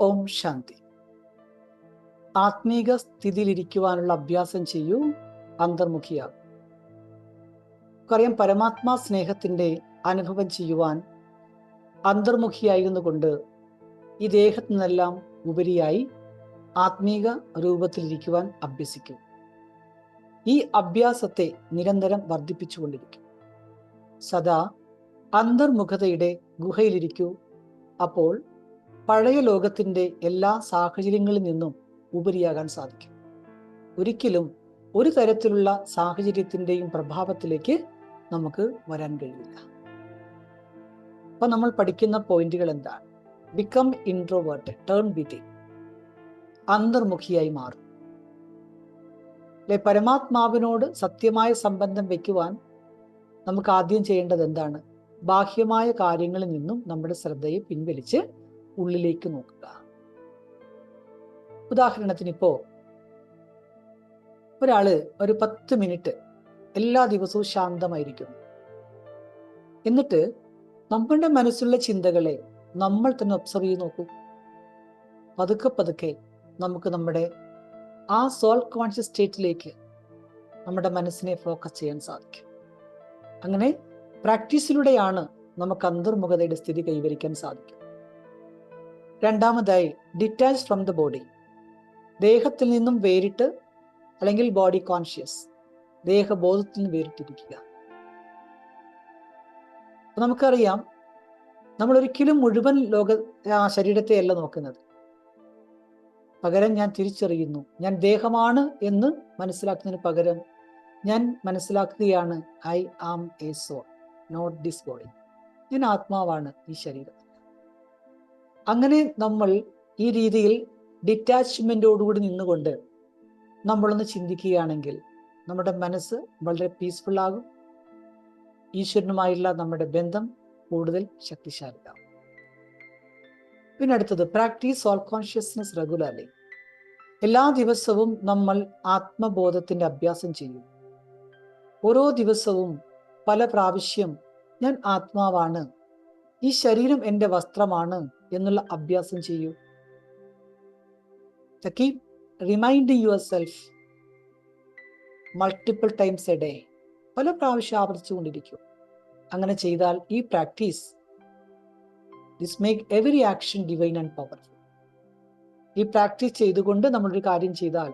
ഓം ശാന്തി. ആത്മീക സ്ഥിതിയിലിരിക്കുവാനുള്ള അഭ്യാസം ചെയ്യൂ അന്തർമുഖിയാകും. നമുക്കറിയാം പരമാത്മാ സ്നേഹത്തിന്റെ അനുഭവം ചെയ്യുവാൻ അന്തർമുഖിയായിരുന്നു കൊണ്ട് ഈ ദേഹത്തു നിന്നെല്ലാം ഉപരിയായി ആത്മീക രൂപത്തിലിരിക്കുവാൻ അഭ്യസിക്കും. ഈ അഭ്യാസത്തെ നിരന്തരം വർദ്ധിപ്പിച്ചുകൊണ്ടിരിക്കും. സദാ അന്തർമുഖതയുടെ ഗുഹയിലിരിക്കൂ. അപ്പോൾ പഴയ ലോകത്തിന്റെ എല്ലാ സാഹചര്യങ്ങളിൽ നിന്നും ഉപരിയാകാൻ സാധിക്കും. ഒരിക്കലും ഒരു തരത്തിലുള്ള സാഹചര്യത്തിന്റെയും പ്രഭാവത്തിലേക്ക് നമുക്ക് വരാൻ കഴിയില്ല. അപ്പം നമ്മൾ പഠിക്കുന്ന പോയിന്റുകൾ എന്താണ്? ബിക്കം ഇൻട്രോവേർട്ട് ടേൺ ബിറ്റി അന്തർമുഖിയായി മാറും. അല്ലെ പരമാത്മാവിനോട് സത്യമായ സംബന്ധം വയ്ക്കുവാൻ നമുക്ക് ആദ്യം ചെയ്യേണ്ടത് എന്താണ്? ബാഹ്യമായ കാര്യങ്ങളിൽ നിന്നും നമ്മുടെ ശ്രദ്ധയെ പിൻവലിച്ച് ഉള്ളിലേക്ക് നോക്കുക. ഉദാഹരണത്തിന് ഇപ്പോ ഒരാൾ ഒരു പത്ത് മിനിറ്റ് എല്ലാ ദിവസവും ശാന്തമായിരിക്കും എന്നിട്ട് നമ്മളുടെ മനസ്സിലുള്ള ചിന്തകളെ നമ്മൾ തന്നെ ഒബ്സർവ് ചെയ്ത് നോക്കൂ. പതുക്കെ പതുക്കെ നമുക്ക് നമ്മുടെ ആ സോൾ കോൺഷ്യസ് സ്റ്റേറ്റിലേക്ക് നമ്മുടെ മനസ്സിനെ ഫോക്കസ് ചെയ്യാൻ സാധിക്കും. അങ്ങനെ പ്രാക്ടീസിലൂടെയാണ് നമുക്ക് അന്തർമുഖതയുടെ സ്ഥിതി കൈവരിക്കാൻ സാധിക്കും. രണ്ടാമതായി ഡിറ്റാച്ച് ഫ്രം ദ ബോഡി ദേഹത്തിൽ നിന്നും വേറിട്ട് അല്ലെങ്കിൽ ബോഡി കോൺഷ്യസ് ദേഹബോധത്തിൽ നിന്ന് വേറിട്ടിരിക്കുക നമുക്കറിയാം നമ്മൾ ഒരിക്കലും മുഴുവൻ ലോക ആ ശരീരത്തെ അല്ല നോക്കുന്നത്. പകരം ഞാൻ തിരിച്ചറിയുന്നു. ഞാൻ ദേഹമാണ് എന്ന് മനസ്സിലാക്കുന്നതിന് പകരം ഞാൻ മനസ്സിലാക്കുകയാണ് I am a soul not this body ഞാൻ ആത്മാവാണ് ഈ ശരീരം. അങ്ങനെ നമ്മൾ ഈ രീതിയിൽ ഡിറ്റാച്ച്മെന്റോടുകൂടി നിന്നുകൊണ്ട് നമ്മളൊന്ന് ചിന്തിക്കുകയാണെങ്കിൽ നമ്മുടെ മനസ്സ് വളരെ പീസ്ഫുൾ ആകും. ഈശ്വരനുമായുള്ള നമ്മുടെ ബന്ധം കൂടുതൽ ശക്തിശാലിയാകും. പിന്നെ അടുത്തത് പ്രാക്ടീസ് ഓൾ കോൺഷ്യസ്നെസ് റെഗുലർലി എല്ലാ ദിവസവും നമ്മൾ ആത്മബോധത്തിന്റെ അഭ്യാസം ചെയ്യും. ഓരോ ദിവസവും പല പ്രാവശ്യം ഞാൻ ആത്മാവാണ്. ഈ ശരീരം എന്റെ വസ്ത്രമാണ്. എന്നുള്ള അഭ്യാസം ചെയ്യൂ. Keep reminding yourself multiple times a day പല പ്രാവശ്യം ആവർത്തിച്ചുകൊണ്ടിരിക്കും. അങ്ങനെ ചെയ്താൽ ഈ practice this make every action divine and powerful ഈ പ്രാക്ടീസ് ചെയ്തുകൊണ്ട് നമ്മളൊരു കാര്യം ചെയ്താൽ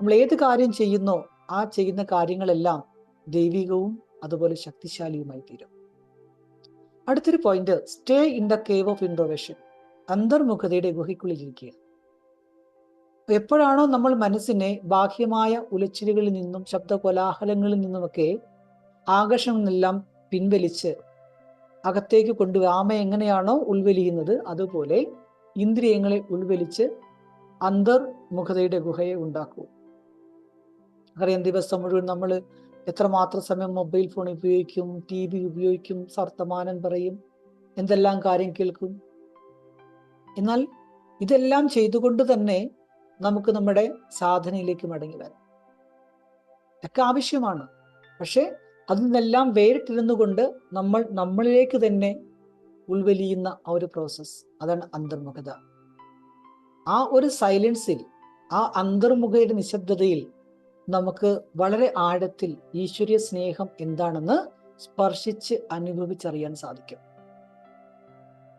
നമ്മൾ ഏത് കാര്യം ചെയ്യുന്നോ ആ ചെയ്യുന്ന കാര്യങ്ങളെല്ലാം ദൈവികവും അതുപോലെ ശക്തിശാലിയുമായി തീരും അടുത്തൊരു point stay in the cave of introversion അന്തർമുഖതയുടെ ഗുഹയ്ക്കുള്ളിലിരിക്കുക. എപ്പോഴാണോ നമ്മൾ മനസ്സിനെ ബാഹ്യമായ ഉലച്ചിലുകളിൽ നിന്നും ശബ്ദ കോലാഹലങ്ങളിൽ നിന്നുമൊക്കെ ആകർഷണമെന്നെല്ലാം പിൻവലിച്ച് അകത്തേക്ക് കൊണ്ടു ആമ എങ്ങനെയാണോ ഉൾവലിയുന്നത് അതുപോലെ ഇന്ദ്രിയങ്ങളെ ഉൾവലിച്ച് അന്തർമുഖതയുടെ ഗുഹയെ ഉണ്ടാക്കൂ. അറിയാം ദിവസം മുഴുവൻ നമ്മൾ എത്രമാത്രം സമയം മൊബൈൽ ഫോൺ ഉപയോഗിക്കും ടി വി ഉപയോഗിക്കും വർത്തമാനം പറയും എന്തെല്ലാം കാര്യം കേൾക്കും എന്നാൽ ഇതെല്ലാം ചെയ്തുകൊണ്ട് തന്നെ നമുക്ക് നമ്മുടെ സാധനയിലേക്ക് മടങ്ങി വരാം. ഒക്കെ ആവശ്യമാണ്. പക്ഷെ അതിൽ നിന്നെല്ലാം വേറിട്ടിരുന്നു കൊണ്ട് നമ്മൾ നമ്മളിലേക്ക് തന്നെ ഉൾവലിയുന്ന ആ ഒരു പ്രോസസ്സ് അതാണ് അന്തർമുഖത. ആ ഒരു സൈലൻസിൽ ആ അന്തർമുഖയുടെ നിശബ്ദതയിൽ നമുക്ക് വളരെ ആഴത്തിൽ ഈശ്വര്യ സ്നേഹം എന്താണെന്ന് സ്പർശിച്ച് അനുഭവിച്ചറിയാൻ സാധിക്കും.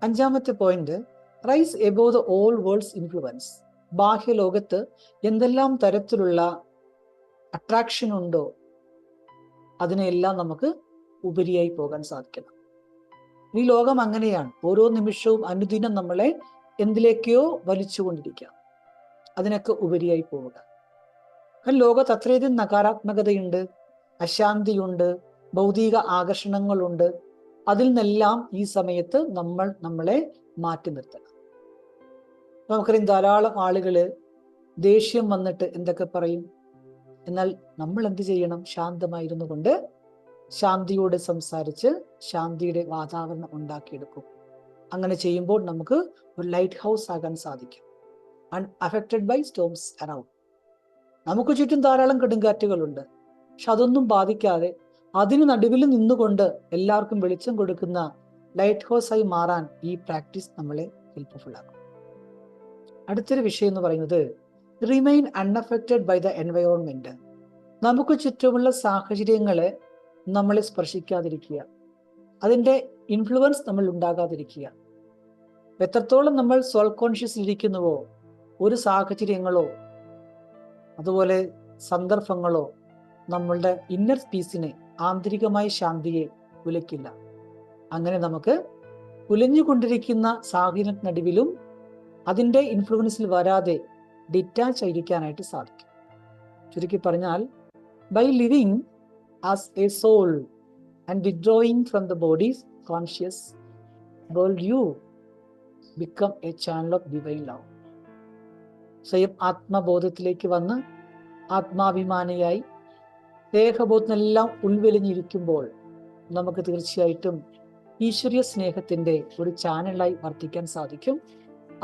അഞ്ചാമത്തെ point rise above the all world's influence ബാഹ്യ ലോകത്ത് എന്തെല്ലാം തരത്തിലുള്ള അട്രാക്ഷൻ ഉണ്ടോ അതിനെല്ലാം നമുക്ക് ഉപരിയായി പോകാൻ സാധിക്കണം. ഈ ലോകം അങ്ങനെയാണ്. ഓരോ നിമിഷവും അനുദിനം നമ്മളെ എന്തിലേക്കോ വലിച്ചുകൊണ്ടിരിക്കുക അതിനൊക്കെ ഉപരിയായി പോവുക. കാരണം ലോകത്ത് അത്രയധികം നകാരാത്മകതയുണ്ട് അശാന്തിയുണ്ട് ഭൗതിക ആകർഷണങ്ങളുണ്ട്. അതിൽ നിന്നെല്ലാം ഈ സമയത്ത് നമ്മൾ നമ്മളെ മാറ്റി നിർത്തണം. നമുക്കറിയാം ധാരാളം ആളുകൾ ദേഷ്യം വന്നിട്ട് എന്തൊക്കെ പറയും? എന്നാൽ നമ്മൾ എന്ത് ചെയ്യണം? ശാന്തമായിരുന്നു കൊണ്ട് ശാന്തിയോട് സംസാരിച്ച് ശാന്തിയുടെ വാതാവരണം ഉണ്ടാക്കിയെടുക്കും. അങ്ങനെ ചെയ്യുമ്പോൾ നമുക്ക് ഒരു ലൈറ്റ് ഹൗസ് ആകാൻ സാധിക്കും. അൺഅഫക്റ്റഡ് ബൈ സ്റ്റോംസ് അറൌണ്ട് നമുക്ക് ചുറ്റും ധാരാളം കൊടുങ്കാറ്റുകളുണ്ട്. പക്ഷെ അതൊന്നും ബാധിക്കാതെ അതിന് നടുവിൽ നിന്നുകൊണ്ട് എല്ലാവർക്കും വെളിച്ചം കൊടുക്കുന്ന ലൈറ്റ് ഹൗസ് ആയി മാറാൻ ഈ പ്രാക്ടീസ് നമ്മളെ ഹെൽപ്ഫുൾ ആക്കും. അടുത്തൊരു വിഷയം എന്ന് പറയുന്നത് remain unaffected by the environment നമുക്ക് ചുറ്റുമുള്ള സാഹചര്യങ്ങളെ നമ്മളെ സ്പർശിക്കാതിരിക്കുക. അതിന്റെ ഇൻഫ്ലുവൻസ് നമ്മൾ ഉണ്ടാകാതിരിക്കുക. എത്രത്തോളം നമ്മൾ സോൾ കോൺഷ്യസ് ഇരിക്കുന്നുവോ ഒരു സാഹചര്യങ്ങളോ അതുപോലെ സന്ദർഭങ്ങളോ നമ്മളുടെ ഇന്നർ പീസിനെ ആന്തരികമായ ശാന്തിയെ ഉലയ്ക്കില്ല അങ്ങനെ നമുക്ക് കുലഞ്ഞുകൊണ്ടിരിക്കുന്ന സാഹചര്യത്തിനടുവിലും അതിന്റെ ഇൻഫ്ലുവൻസിൽ വരാതെ ഡിറ്റാച്ച് ആയിരിക്കാനായിട്ട് സാധിക്കും. ചുരുക്കി പറഞ്ഞാൽ by living as a soul and withdrawing from the body's conscious world you become a channel of divine love സ്വയം ആത്മബോധത്തിലേക്ക് വന്ന് ആത്മാഭിമാനിയായി ദേഹബോധനെല്ലാം ഉൾവെളിഞ്ഞിരിക്കുമ്പോൾ നമുക്ക് തീർച്ചയായിട്ടും ഈശ്വരീയ സ്നേഹത്തിന്റെ ഒരു ചാനലായി വർദ്ധിക്കാൻ സാധിക്കും.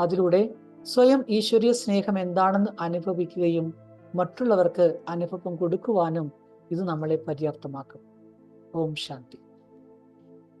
അതിലൂടെ സ്വയം ഈശ്വരീയ സ്നേഹം എന്താണെന്ന് അനുഭവിക്കുകയും മറ്റുള്ളവർക്ക് അനുഭവം കൊടുക്കുവാനും ഇത് നമ്മളെ പര്യാപ്തമാക്കും. ഓം ശാന്തി.